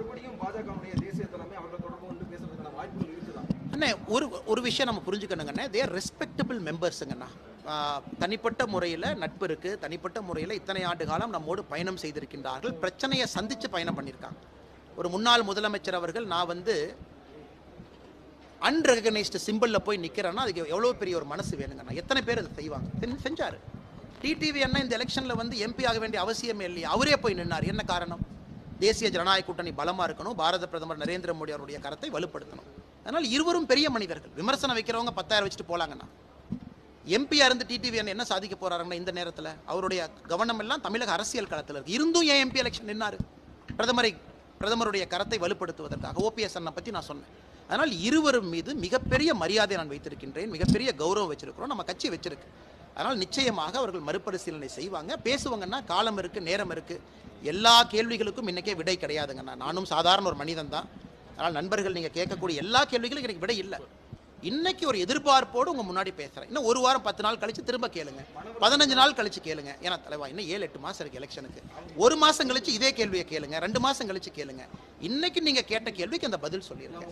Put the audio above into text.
மறுபடியும் பாஜகவுடைய தேசிய தலைமை அவர்கள் தொடர்பு கொண்டு பேசுறதுக்கான வாய்ப்புகள் இருக்குதா? அண்ணே ஒரு ஒரு விஷயம் நம்ம புரிஞ்சுக்கணுங்கண்ணே தேர் ரெஸ்பெக்டபிள் மெம்பர்ஸுங்கண்ணா தனிப்பட்ட முறையில் நட்பு இருக்குது தனிப்பட்ட முறையில் இத்தனை ஆண்டு காலம் நம்மோடு பயணம் செய்திருக்கின்றார்கள். பிரச்சனையை சந்தித்து பயணம் பண்ணியிருக்காங்க. ஒரு முன்னாள் முதலமைச்சர் அவர்கள் நான் வந்து அன்ரெகனைஸ்டு சிம்பிளில் போய் நிற்கிறேன்னா அதுக்கு எவ்வளோ பெரிய ஒரு மனசு வேணுங்கண்ணா எத்தனை பேர் அதை செய்வாங்க? செஞ்சார். டிடிவி அண்ணா இந்த எலெக்ஷனில் வந்து எம்பி ஆக வேண்டிய அவசியமே இல்லையா. அவரே போய் நின்னார். என்ன காரணம்? தேசிய ஜனநாயக கூட்டணி பலமாக இருக்கணும். பாரத பிரதமர் நரேந்திர மோடி அவருடைய கரத்தை வலுப்படுத்தணும். அதனால் இருவரும் பெரிய மனிதர்கள். விமர்சனம் வைக்கிறவங்க பத்தாயிரம் வச்சுட்டு போலாங்கண்ணா. எம்பியா இருந்து டிடிவி என்ன சாதிக்க போறாருன்னா இந்த நேரத்தில்? அவருடைய கவனம் எல்லாம் தமிழக அரசியல் களத்தில் இருக்கு. இருந்தும் ஏன் எம்பி எலெக்ஷன் நின்னாரு? பிரதமரை பிரதமருடைய கரத்தை வலுப்படுத்துவதற்காக ஓபிஎஸ் அண்ணனை பற்றி நான் சொன்னேன். அதனால் இருவரும் மீது மிகப்பெரிய மரியாதை நான் வைத்திருக்கின்றேன். மிகப்பெரிய கௌரவம் வச்சிருக்கிறோம். நம்ம கட்சி வச்சிருக்கு. அதனால் நிச்சயமாக அவர்கள் மறுபரிசீலனை செய்வாங்க. பேசுவாங்கன்னா காலம் இருக்கு நேரம் இருக்கு. எல்லா கேள்விகளுக்கும் இன்னைக்கே விடை கிடையாதுங்கண்ணா நானும் சாதாரண ஒரு மனிதன் தான். அதனால் நண்பர்கள் நீங்கள் கேட்கக்கூடிய எல்லா கேள்விகளுக்கும் எனக்கு விடை இல்லை. இன்னைக்கு ஒரு எதிர்பார்ப்போடு உங்க முன்னாடி பேசுறேன். இன்னும் ஒரு வாரம் பத்து நாள் கழிச்சு திரும்ப கேளுங்க. பதினஞ்சு நாள் கழிச்சு கேளுங்க. ஏன்னா தலைவா இன்னும் ஏழு எட்டு மாதம் இருக்குது எலெக்ஷனுக்கு ஒரு மாசம் கழிச்சு இதே கேள்வியை கேளுங்க. ரெண்டு மாதம் கழிச்சு கேளுங்க. இன்னைக்கு நீங்க கேட்ட கேள்விக்கு அந்த பதில் சொல்லியிருக்கேன்